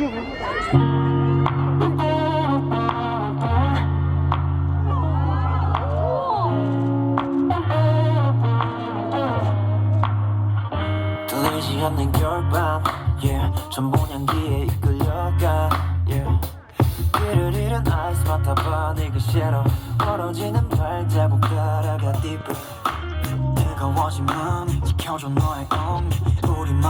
들리지 않는 겨울밤 yeah. 전본 향기에 이끌려가 yeah. 잃은 아이스 맡아봐 네 그시로 멀어지는 발자국 따라가 deeper 뜨거워진 마음이 지켜줘 너의 온기 우리만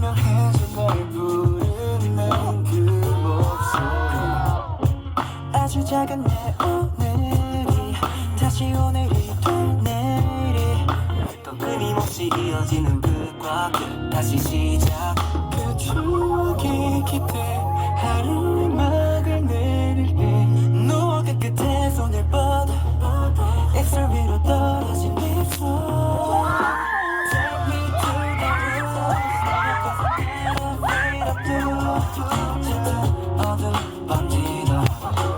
선명해져 널 부르는 그 목소리 아주 작은 내 오늘이 다시 오늘이 될 내일이 또 끊임없이 이어지는 그 과거 다시 시작. 그 추억의 기대 하루막 把你的烦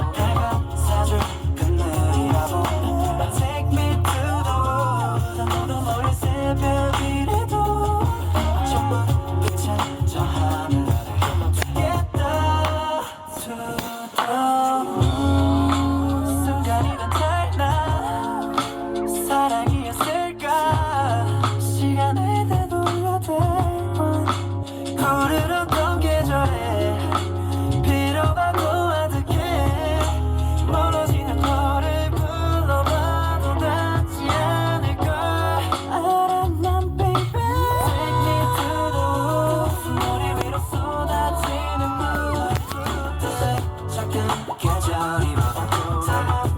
i'm summer.